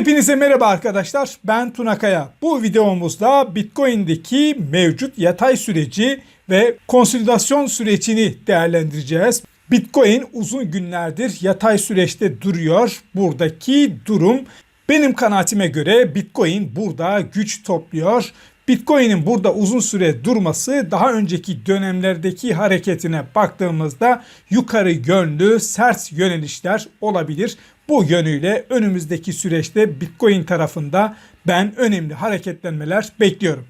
Hepinize merhaba arkadaşlar. Ben Tuna Kaya. Bu videomuzda Bitcoin'deki mevcut yatay süreci ve konsolidasyon sürecini değerlendireceğiz. Bitcoin uzun günlerdir yatay süreçte duruyor. Buradaki durum benim kanaatime göre Bitcoin burada güç topluyor. Bitcoin'in burada uzun süre durması daha önceki dönemlerdeki hareketine baktığımızda yukarı yönlü sert yönelişler olabilir. Bu yönüyle önümüzdeki süreçte Bitcoin tarafında ben önemli hareketlenmeler bekliyorum.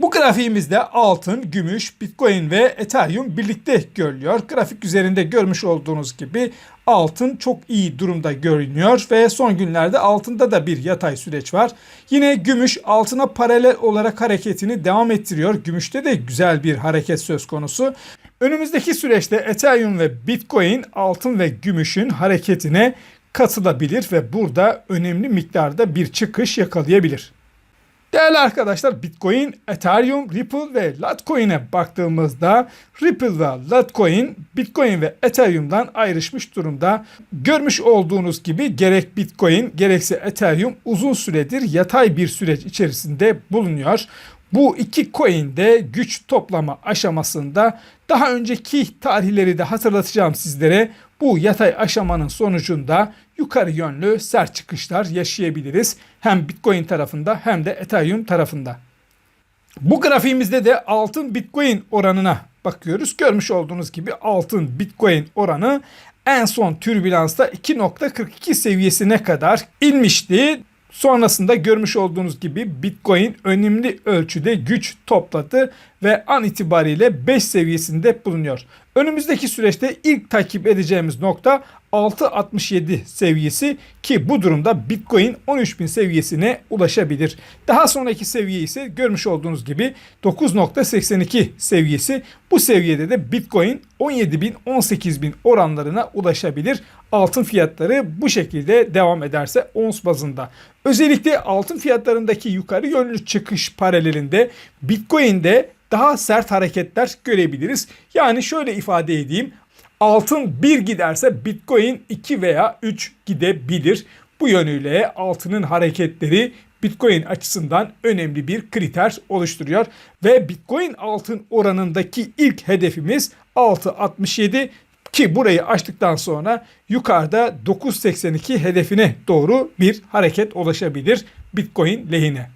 Bu grafiğimizde altın, gümüş, bitcoin ve ethereum birlikte görülüyor. Grafik üzerinde görmüş olduğunuz gibi altın çok iyi durumda görünüyor ve son günlerde altında da bir yatay süreç var. Yine gümüş altına paralel olarak hareketini devam ettiriyor. Gümüşte de güzel bir hareket söz konusu. Önümüzdeki süreçte ethereum ve bitcoin altın ve gümüşün hareketine katılabilir ve burada önemli miktarda bir çıkış yakalayabilir. Değerli arkadaşlar Bitcoin, Ethereum, Ripple ve Litecoin'e baktığımızda Ripple ve Litecoin Bitcoin ve Ethereum'dan ayrışmış durumda. Görmüş olduğunuz gibi gerek Bitcoin gerekse Ethereum uzun süredir yatay bir süreç içerisinde bulunuyor. Bu iki coin de güç toplama aşamasında daha önceki tarihleri de hatırlatacağım sizlere. Bu yatay aşamanın sonucunda yukarı yönlü sert çıkışlar yaşayabiliriz. Hem Bitcoin tarafında hem de Ethereum tarafında. Bu grafiğimizde de altın Bitcoin oranına bakıyoruz. Görmüş olduğunuz gibi altın Bitcoin oranı en son türbülansta 2.42 seviyesine kadar inmişti. Sonrasında görmüş olduğunuz gibi Bitcoin önemli ölçüde güç topladı ve an itibariyle 5 seviyesinde bulunuyor. Önümüzdeki süreçte ilk takip edeceğimiz nokta 6.67 seviyesi ki bu durumda Bitcoin 13.000 seviyesine ulaşabilir. Daha sonraki seviye ise görmüş olduğunuz gibi 9.82 seviyesi. Bu seviyede de Bitcoin 17.000 18.000 oranlarına ulaşabilir. Altın fiyatları bu şekilde devam ederse ons bazında. Özellikle altın fiyatlarındaki yukarı yönlü çıkış paralelinde Bitcoin'de daha sert hareketler görebiliriz. Yani şöyle ifade edeyim. Altın 1 giderse Bitcoin 2 veya 3 gidebilir. Bu yönüyle altının hareketleri Bitcoin açısından önemli bir kriter oluşturuyor. Ve Bitcoin altın oranındaki ilk hedefimiz 6.67 ki burayı açtıktan sonra yukarıda 9.82 hedefine doğru bir hareket ulaşabilir Bitcoin lehine.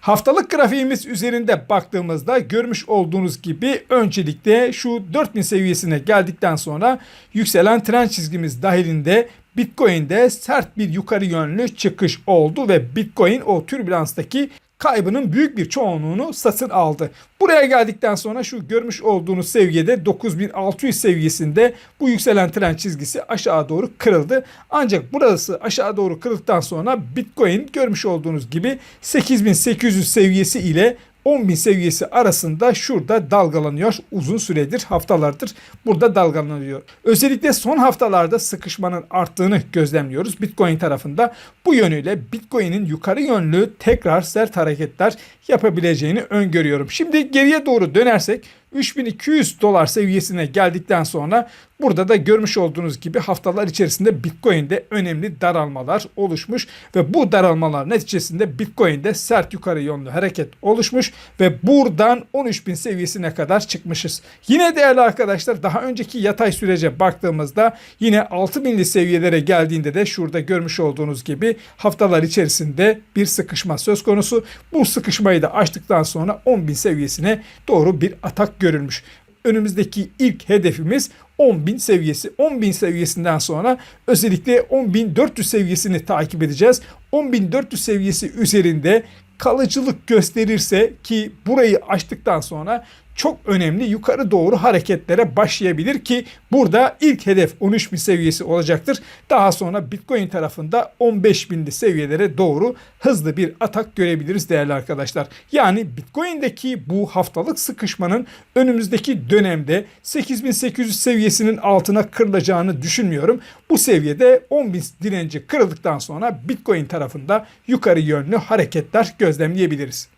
Haftalık grafiğimiz üzerinde baktığımızda görmüş olduğunuz gibi öncelikle şu 4000 seviyesine geldikten sonra yükselen trend çizgimiz dahilinde Bitcoin'de sert bir yukarı yönlü çıkış oldu ve Bitcoin o türbülanstaki kaybının büyük bir çoğunluğunu satın aldı. Buraya geldikten sonra şu görmüş olduğunuz seviyede 9600 seviyesinde bu yükselen trend çizgisi aşağı doğru kırıldı. Ancak burası aşağı doğru kırıldıktan sonra Bitcoin görmüş olduğunuz gibi 8800 seviyesi ile 10.000 seviyesi arasında şurada dalgalanıyor. Uzun süredir haftalardır burada dalgalanıyor. Özellikle son haftalarda sıkışmanın arttığını gözlemliyoruz Bitcoin tarafında. Bu yönüyle Bitcoin'in yukarı yönlü tekrar sert hareketler yapabileceğini öngörüyorum. Şimdi geriye doğru dönersek 3200 dolar seviyesine geldikten sonra burada da görmüş olduğunuz gibi haftalar içerisinde Bitcoin'de önemli daralmalar oluşmuş ve bu daralmalar neticesinde Bitcoin'de sert yukarı yönlü hareket oluşmuş ve buradan 13.000 seviyesine kadar çıkmışız. Yine değerli arkadaşlar daha önceki yatay sürece baktığımızda yine 6.000'li seviyelere geldiğinde de şurada görmüş olduğunuz gibi haftalar içerisinde bir sıkışma söz konusu. Bu sıkışmayı da açtıktan sonra 10.000 seviyesine doğru bir atak görülmüş. Önümüzdeki ilk hedefimiz 10.000 seviyesi. 10.000 seviyesinden sonra özellikle 10.400 seviyesini takip edeceğiz. 10.400 seviyesi üzerinde kalıcılık gösterirse ki burayı açtıktan sonra çok önemli yukarı doğru hareketlere başlayabilir ki burada ilk hedef 13.000 seviyesi olacaktır. Daha sonra Bitcoin tarafında 15.000'li seviyelere doğru hızlı bir atak görebiliriz değerli arkadaşlar. Yani Bitcoin'deki bu haftalık sıkışmanın önümüzdeki dönemde 8800 seviyesinin altına kırılacağını düşünmüyorum. Bu seviyede 10.000 direnci kırıldıktan sonra Bitcoin tarafında yukarı yönlü hareketler gözlemleyebiliriz.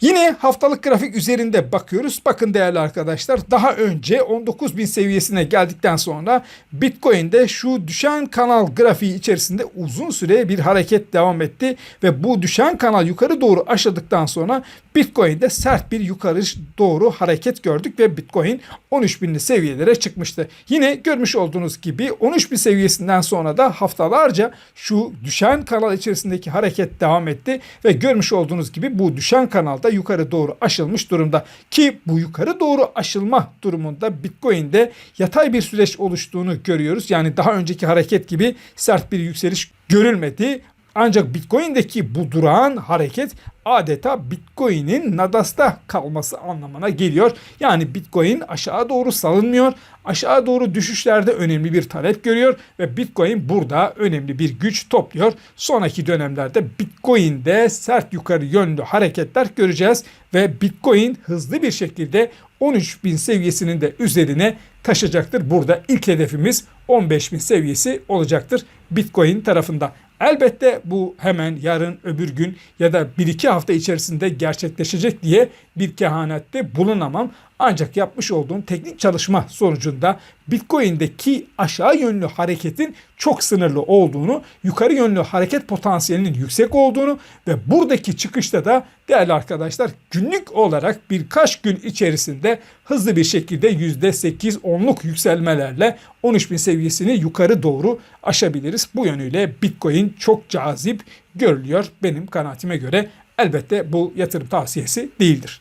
Yine haftalık grafik üzerinde bakıyoruz. Bakın değerli arkadaşlar daha önce 19.000 seviyesine geldikten sonra Bitcoin'de şu düşen kanal grafiği içerisinde uzun süre bir hareket devam etti ve bu düşen kanal yukarı doğru aşıldıktan sonra Bitcoin'de sert bir yukarı doğru hareket gördük ve Bitcoin 13.000'li seviyelere çıkmıştı. Yine görmüş olduğunuz gibi 13.000 seviyesinden sonra da haftalarca şu düşen kanal içerisindeki hareket devam etti ve görmüş olduğunuz gibi bu düşen kanalda yukarı doğru aşılmış durumda. Ki bu yukarı doğru aşılma durumunda Bitcoin'de yatay bir süreç oluştuğunu görüyoruz. Yani daha önceki hareket gibi sert bir yükseliş görülmedi. Ancak Bitcoin'deki bu durağan hareket adeta Bitcoin'in nadasta kalması anlamına geliyor. Yani Bitcoin aşağı doğru salınmıyor. Aşağı doğru düşüşlerde önemli bir talep görüyor ve Bitcoin burada önemli bir güç topluyor. Sonraki dönemlerde Bitcoin'de sert yukarı yönlü hareketler göreceğiz ve Bitcoin hızlı bir şekilde 13.000 seviyesinin de üzerine taşacaktır. Burada ilk hedefimiz 15.000 seviyesi olacaktır Bitcoin tarafında. Elbette bu hemen yarın öbür gün ya da bir iki hafta içerisinde gerçekleşecek diye bir kehanette bulunamam. Ancak yapmış olduğum teknik çalışma sonucunda Bitcoin'deki aşağı yönlü hareketin çok sınırlı olduğunu, yukarı yönlü hareket potansiyelinin yüksek olduğunu ve buradaki çıkışta da değerli arkadaşlar günlük olarak birkaç gün içerisinde hızlı bir şekilde %8-10'luk yükselmelerle 13.000 seviyesini yukarı doğru aşabiliriz. Bu yönüyle Bitcoin çok cazip görülüyor benim kanaatime göre. Elbette bu yatırım tavsiyesi değildir.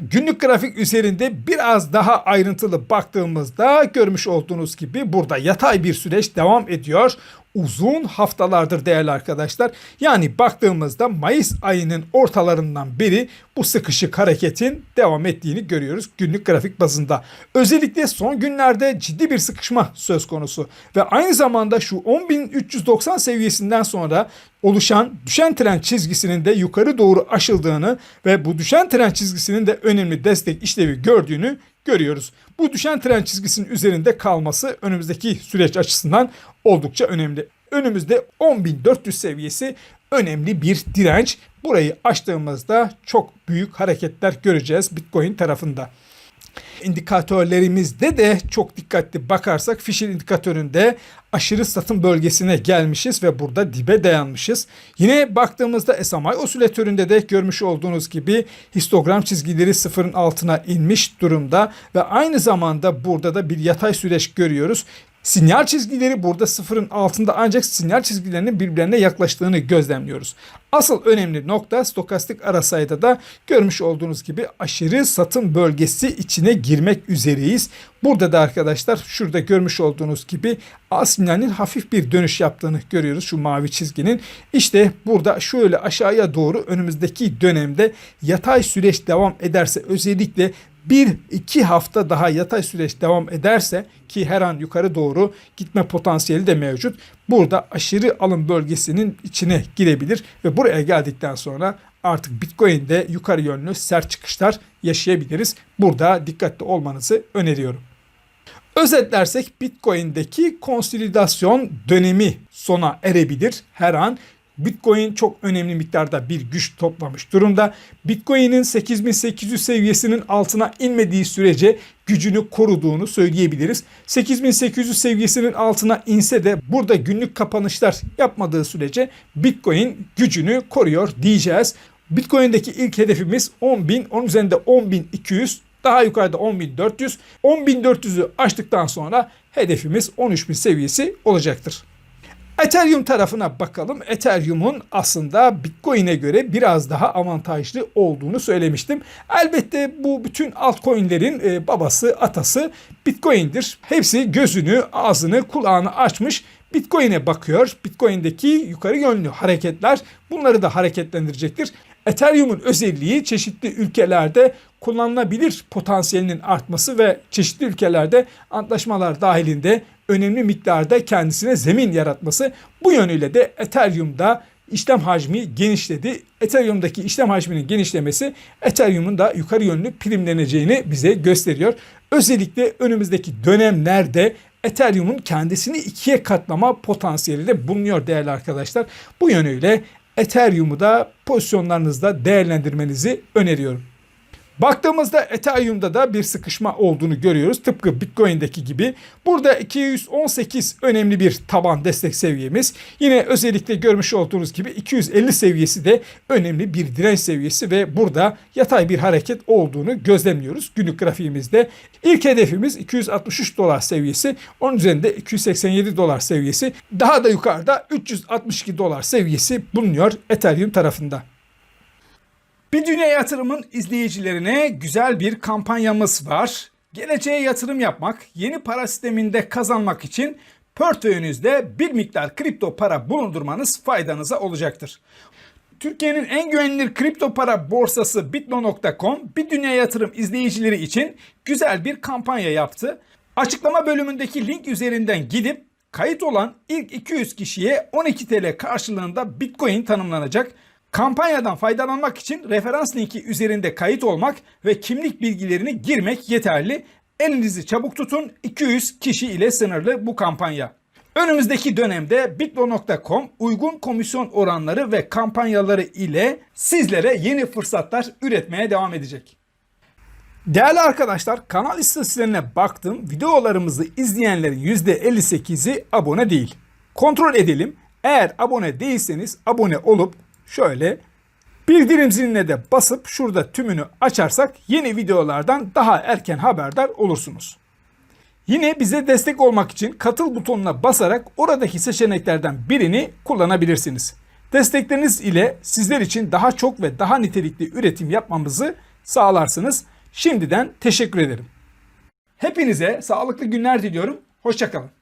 Günlük grafik üzerinde biraz daha ayrıntılı baktığımızda görmüş olduğunuz gibi burada yatay bir süreç devam ediyor uzun haftalardır değerli arkadaşlar. Yani baktığımızda Mayıs ayının ortalarından beri bu sıkışık hareketin devam ettiğini görüyoruz günlük grafik bazında. Özellikle son günlerde ciddi bir sıkışma söz konusu ve aynı zamanda şu 10.390 seviyesinden sonra oluşan düşen trend çizgisinin de yukarı doğru aşıldığını ve bu düşen trend çizgisinin de önemli destek işlevi gördüğünü görüyoruz. Bu düşen trend çizgisinin üzerinde kalması önümüzdeki süreç açısından oldukça önemli. Önümüzde 10.400 seviyesi önemli bir direnç. Burayı açtığımızda çok büyük hareketler göreceğiz Bitcoin tarafında indikatörlerimizde de çok dikkatli bakarsak Fisher indikatöründe aşırı satım bölgesine gelmişiz ve burada dibe dayanmışız. Yine baktığımızda SMI osilatöründe de görmüş olduğunuz gibi histogram çizgileri sıfırın altına inmiş durumda ve aynı zamanda burada da bir yatay süreç görüyoruz. Sinyal çizgileri burada sıfırın altında ancak sinyal çizgilerinin birbirlerine yaklaştığını gözlemliyoruz. Asıl önemli nokta stokastik arasayda da görmüş olduğunuz gibi aşırı satım bölgesi içine girmek üzereyiz. Burada da arkadaşlar şurada görmüş olduğunuz gibi A sinyalinin hafif bir dönüş yaptığını görüyoruz şu mavi çizginin. İşte burada şöyle aşağıya doğru önümüzdeki dönemde yatay süreç devam ederse özellikle bir iki hafta daha yatay süreç devam ederse ki her an yukarı doğru gitme potansiyeli de mevcut. Burada aşırı alım bölgesinin içine girebilir ve buraya geldikten sonra artık Bitcoin'de yukarı yönlü sert çıkışlar yaşayabiliriz. Burada dikkatli olmanızı öneriyorum. Özetlersek Bitcoin'deki konsolidasyon dönemi sona erebilir her an. Bitcoin çok önemli miktarda bir güç toplamış durumda. Bitcoin'in 8800 seviyesinin altına inmediği sürece gücünü koruduğunu söyleyebiliriz. 8800 seviyesinin altına inse de burada günlük kapanışlar yapmadığı sürece Bitcoin gücünü koruyor diyeceğiz. Bitcoin'deki ilk hedefimiz 10.000, onun üzerinde 10.200, daha yukarıda 10.400. 10.400'ü aştıktan sonra hedefimiz 13.000 seviyesi olacaktır. Ethereum tarafına bakalım. Ethereum'un aslında Bitcoin'e göre biraz daha avantajlı olduğunu söylemiştim. Elbette bu bütün altcoin'lerin e, babası, atası Bitcoin'dir. Hepsi gözünü, ağzını, kulağını açmış Bitcoin'e bakıyor. Bitcoin'deki yukarı yönlü hareketler bunları da hareketlendirecektir. Ethereum'un özelliği çeşitli ülkelerde kullanılabilir potansiyelinin artması ve çeşitli ülkelerde antlaşmalar dahilinde önemli miktarda kendisine zemin yaratması. Bu yönüyle de Ethereum'da işlem hacmi genişledi. Ethereum'daki işlem hacminin genişlemesi Ethereum'un da yukarı yönlü primleneceğini bize gösteriyor. Özellikle önümüzdeki dönemlerde Ethereum'un kendisini ikiye katlama potansiyeli de bulunuyor değerli arkadaşlar. Bu yönüyle Ethereum'u da pozisyonlarınızda değerlendirmenizi öneriyorum. Baktığımızda Ethereum'da da bir sıkışma olduğunu görüyoruz. Tıpkı Bitcoin'deki gibi. Burada 218 önemli bir taban destek seviyemiz. Yine özellikle görmüş olduğunuz gibi 250 seviyesi de önemli bir direnç seviyesi ve burada yatay bir hareket olduğunu gözlemliyoruz günlük grafiğimizde. İlk hedefimiz 263 dolar seviyesi. Onun üzerinde 287 dolar seviyesi. Daha da yukarıda 362 dolar seviyesi bulunuyor Ethereum tarafında. Bir Dünya Yatırım'ın izleyicilerine güzel bir kampanyamız var. Geleceğe yatırım yapmak, yeni para sisteminde kazanmak için portföyünüzde bir miktar kripto para bulundurmanız faydanıza olacaktır. Türkiye'nin en güvenilir kripto para borsası bitno.com bir dünya yatırım izleyicileri için güzel bir kampanya yaptı. Açıklama bölümündeki link üzerinden gidip kayıt olan ilk 200 kişiye 12 TL karşılığında Bitcoin tanımlanacak. Kampanyadan faydalanmak için referans linki üzerinde kayıt olmak ve kimlik bilgilerini girmek yeterli. Elinizi çabuk tutun. 200 kişi ile sınırlı bu kampanya. Önümüzdeki dönemde bitlo.com uygun komisyon oranları ve kampanyaları ile sizlere yeni fırsatlar üretmeye devam edecek. Değerli arkadaşlar kanal istatistiklerine baktım. Videolarımızı izleyenlerin %58'i abone değil. Kontrol edelim. Eğer abone değilseniz abone olup şöyle bildirim ziline de basıp şurada tümünü açarsak yeni videolardan daha erken haberdar olursunuz. Yine bize destek olmak için katıl butonuna basarak oradaki seçeneklerden birini kullanabilirsiniz. Destekleriniz ile sizler için daha çok ve daha nitelikli üretim yapmamızı sağlarsınız. Şimdiden teşekkür ederim. Hepinize sağlıklı günler diliyorum. Hoşçakalın.